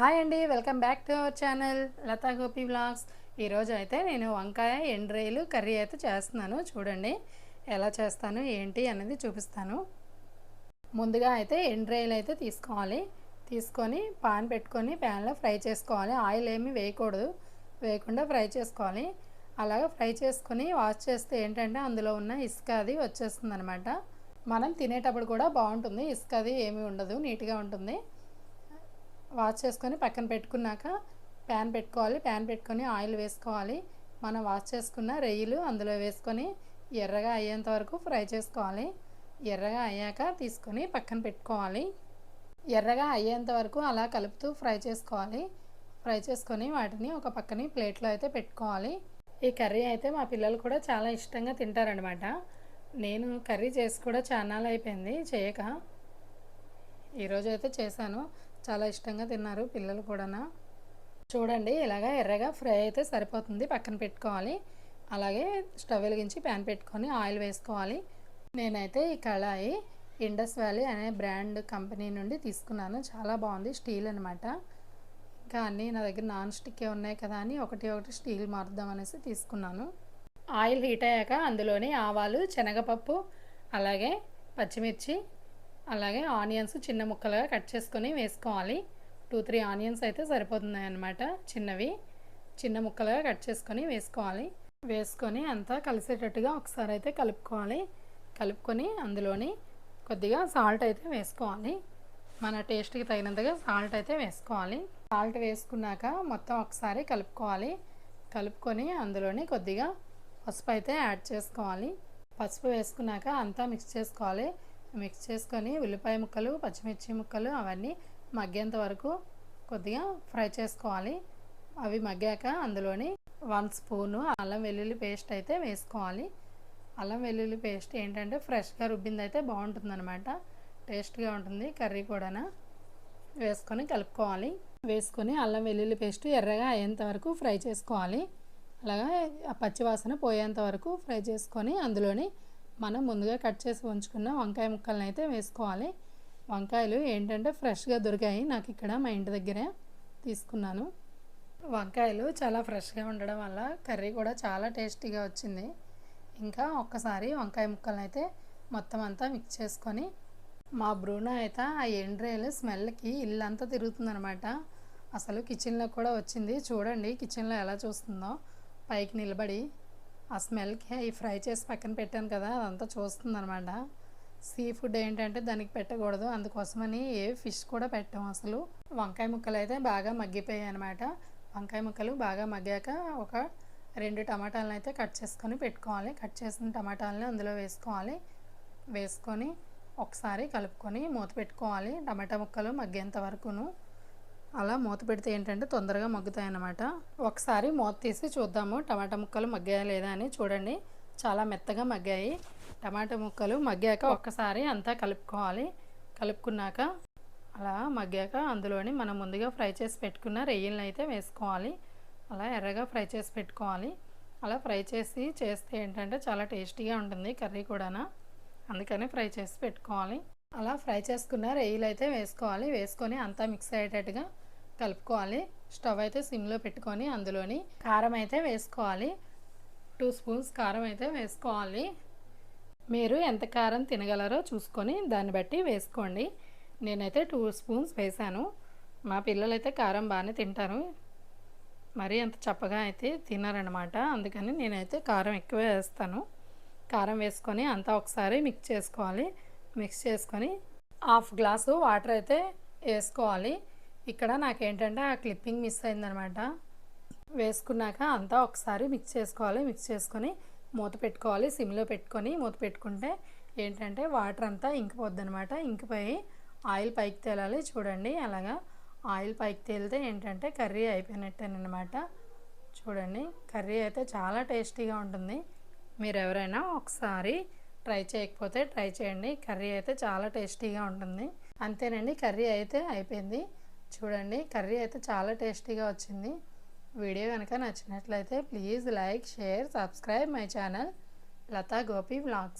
Hi అండి welcome back to our channel Latha Gopi blogs ఈరోజు అయితే నేను వంకాయ ఎండ్రేలు కర్రీ అయితే చేస్తున్నాను చూడండి ఎలా చేస్తాను ఏంటి అనేది చూపిస్తాను. ముందుగా అయితే ఎండ్రేలు అయితే తీసుకోవాలి. తీసుకొని పాన్ పెట్టుకొని ప్యాన్లో ఫ్రై చేసుకోవాలి. ఆయిల్ ఏమీ వేయకూడదు వేయకుండా ఫ్రై చేసుకోవాలి. అలాగా ఫ్రై చేసుకొని వాష్ చేస్తే ఏంటంటే అందులో ఉన్న ఇసుక అది వచ్చేస్తుంది అనమాట మనం తినేటప్పుడు కూడా బాగుంటుంది ఇసుక అది ఏమీ ఉండదు నీట్గా ఉంటుంది. వాష్ చేసుకొని పక్కన పెట్టుకున్నాక ప్యాన్ పెట్టుకోవాలి. ప్యాన్ పెట్టుకొని ఆయిల్ వేసుకోవాలి. మనం వాష్ చేసుకున్న రొయ్యలు అందులో వేసుకొని ఎర్రగా అయ్యేంత వరకు ఫ్రై చేసుకోవాలి. ఎర్రగా అయ్యాక తీసుకొని పక్కన పెట్టుకోవాలి. ఎర్రగా అయ్యేంత వరకు అలా కలుపుతూ ఫ్రై చేసుకోవాలి. ఫ్రై చేసుకొని వాటిని ఒక పక్కని ప్లేట్లో అయితే పెట్టుకోవాలి. ఈ కర్రీ అయితే మా పిల్లలు కూడా చాలా ఇష్టంగా తింటారనమాట నేను కర్రీ చేసి కూడా చాలా అయిపోయింది. చేయక. ఈరోజు అయితే చేశాను. చాలా ఇష్టంగా తిన్నారు పిల్లలు కూడా చూడండి ఇలాగ ఎర్రగా ఫ్రై అయితే సరిపోతుంది. పక్కన పెట్టుకోవాలి. అలాగే స్టవ్ వెలిగించి ప్యాన్ పెట్టుకొని ఆయిల్ వేసుకోవాలి. నేనైతే ఈ కళాయి ఇండస్ వ్యాలీ అనే బ్రాండ్ కంపెనీ నుండి తీసుకున్నాను. చాలా బాగుంది స్టీల్ అనమాట ఇంకా అన్నీ నా దగ్గర నాన్ స్టిక్కే ఉన్నాయి కదా అని ఒకటి ఒకటి స్టీల్ మారుద్దాం అనేసి తీసుకున్నాను. ఆయిల్ హీట్ అయ్యాక అందులోని ఆవాలు శనగపప్పు అలాగే పచ్చిమిర్చి అలాగే ఆనియన్స్ చిన్న ముక్కలుగా కట్ చేసుకొని వేసుకోవాలి. టూ త్రీ ఆనియన్స్ అయితే సరిపోతున్నాయి అన్నమాట చిన్నవి. చిన్న ముక్కలుగా కట్ చేసుకొని వేసుకోవాలి. వేసుకొని అంతా కలిసేటట్టుగా ఒకసారి అయితే కలుపుకోవాలి. కలుపుకొని అందులోని కొద్దిగా సాల్ట్ అయితే వేసుకోవాలి. మన టేస్ట్కి తగినంతగా సాల్ట్ అయితే వేసుకోవాలి. సాల్ట్ వేసుకున్నాక మొత్తం ఒకసారి కలుపుకోవాలి. కలుపుకొని అందులోని కొద్దిగా పసుపు అయితే యాడ్ చేసుకోవాలి. పసుపు వేసుకున్నాక అంతా మిక్స్ చేసుకోవాలి. మిక్స్ చేసుకొని ఉల్లిపాయ ముక్కలు పచ్చిమిర్చి ముక్కలు అవన్నీ మగ్గేంత వరకు కొద్దిగా ఫ్రై చేసుకోవాలి. అవి మగ్గాక అందులోని వన్ స్పూను అల్లం వెల్లుల్లి పేస్ట్ అయితే వేసుకోవాలి. అల్లం వెల్లుల్లి పేస్ట్ ఏంటంటే ఫ్రెష్గా రుబ్బింది అయితే బాగుంటుందన్నమాట. టేస్ట్గా ఉంటుంది కర్రీ కూడా వేసుకొని కలుపుకోవాలి. వేసుకొని అల్లం వెల్లుల్లి పేస్ట్ ఎర్రగా అయ్యేంత వరకు ఫ్రై చేసుకోవాలి. అలాగా ఆ పచ్చివాసన పోయేంత వరకు ఫ్రై చేసుకొని అందులోని మనం ముందుగా కట్ చేసి ఉంచుకున్న వంకాయ ముక్కలను అయితే వేసుకోవాలి. వంకాయలు ఏంటంటే ఫ్రెష్గా దొరికాయి. నాకు ఇక్కడ మా ఇంటి దగ్గరే తీసుకున్నాను. వంకాయలు చాలా ఫ్రెష్గా ఉండడం వల్ల కర్రీ కూడా చాలా టేస్టీగా వచ్చింది. ఇంకా ఒక్కసారి వంకాయ ముక్కలను అయితే మొత్తం అంతా మిక్స్ చేసుకొని మా బ్రూనో అయితే ఆ ఎండ్రేలు స్మెల్కి ఇల్లంతా తిరుగుతుందనమాట అసలు కిచెన్లో కూడా వచ్చింది. చూడండి కిచెన్లో ఎలా చూస్తుందో. పైకి నిలబడి ఆ స్మెల్కి అవి ఫ్రై చేసి పక్కన పెట్టాను కదా అదంతా చూస్తుందనమాట. సీ ఫుడ్ ఏంటంటే దానికి పెట్టకూడదు. అందుకోసమని ఏ ఫిష్ కూడా పెట్టాం అసలు. వంకాయ ముక్కలు అయితే బాగా మగ్గిపోయాయి అనమాట. వంకాయ ముక్కలు బాగా మగ్గాక ఒక రెండు టమాటాలను అయితే కట్ చేసుకొని పెట్టుకోవాలి. కట్ చేసిన టమాటాలని అందులో వేసుకోవాలి. వేసుకొని ఒకసారి కలుపుకొని మూత పెట్టుకోవాలి. టమాటా ముక్కలు మగ్గేంత వరకును. అలా మూత పెడితే ఏంటంటే తొందరగా మగ్గుతాయి అన్నమాట ఒకసారి మూత తీసి చూద్దాము టమాటా ముక్కలు మగ్గాయా లేదా అని చూడండి. చాలా మెత్తగా మగ్గాయి. టమాటా ముక్కలు మగ్గాక ఒక్కసారి అంతా కలుపుకోవాలి. కలుపుకున్నాక అలా మగ్గాక అందులోని మనం ముందుగా ఫ్రై చేసి పెట్టుకున్న రొయ్యలను అయితే వేసుకోవాలి. అలా ఎర్రగా ఫ్రై చేసి పెట్టుకోవాలి. అలా ఫ్రై చేసి చేస్తే ఏంటంటే చాలా టేస్టీగా ఉంటుంది కర్రీ కూడా అందుకని ఫ్రై చేసి పెట్టుకోవాలి. అలా ఫ్రై చేసుకున్న రొయ్యలు అయితే వేసుకోవాలి. వేసుకొని అంతా మిక్స్ అయ్యేటట్టుగా కలుపుకోవాలి. స్టవ్ అయితే సిమ్లో పెట్టుకొని అందులోని కారం అయితే వేసుకోవాలి. టూ స్పూన్స్ కారం అయితే వేసుకోవాలి. మీరు ఎంత కారం తినగలరో చూసుకొని దాన్ని బట్టి వేసుకోండి. నేనైతే టూ స్పూన్స్ వేసాను మా పిల్లలైతే కారం బాగానే తింటారు. మరీ అంత చప్పగా అయితే తినారనమాట అందుకని నేనైతే కారం ఎక్కువ వేస్తాను. కారం వేసుకొని అంతా ఒకసారి మిక్స్ చేసుకోవాలి. మిక్స్ చేసుకొని హాఫ్ గ్లాసు వాటర్ అయితే వేసుకోవాలి. ఇక్కడ నాకేంటంటే ఆ క్లిప్పింగ్ మిస్ అయిందనమాట. వేసుకున్నాక అంతా ఒకసారి మిక్స్ చేసుకోవాలి. మిక్స్ చేసుకొని మూత పెట్టుకోవాలి. సిమ్లో పెట్టుకొని మూత పెట్టుకుంటే ఏంటంటే వాటర్ అంతా ఇంకిపోద్ది అనమాట ఇంకిపోయి ఆయిల్ పైకి తేలాలి. చూడండి అలాగా ఆయిల్ పైకి తేలితే ఏంటంటే కర్రీ అయిపోయినట్టేనమాట. చూడండి కర్రీ అయితే చాలా టేస్టీగా ఉంటుంది. మీరు ఎవరైనా ఒకసారి ట్రై చేయకపోతే ట్రై చేయండి. కర్రీ అయితే చాలా టేస్టీగా ఉంటుంది. అంతేనండి కర్రీ అయితే అయిపోయింది. చూడండి కర్రీ అయితే చాలా టేస్టీగా వచ్చింది. వీడియో కనుక నచ్చినట్లయితే please like share subscribe my channel Latha Gopi vlogs.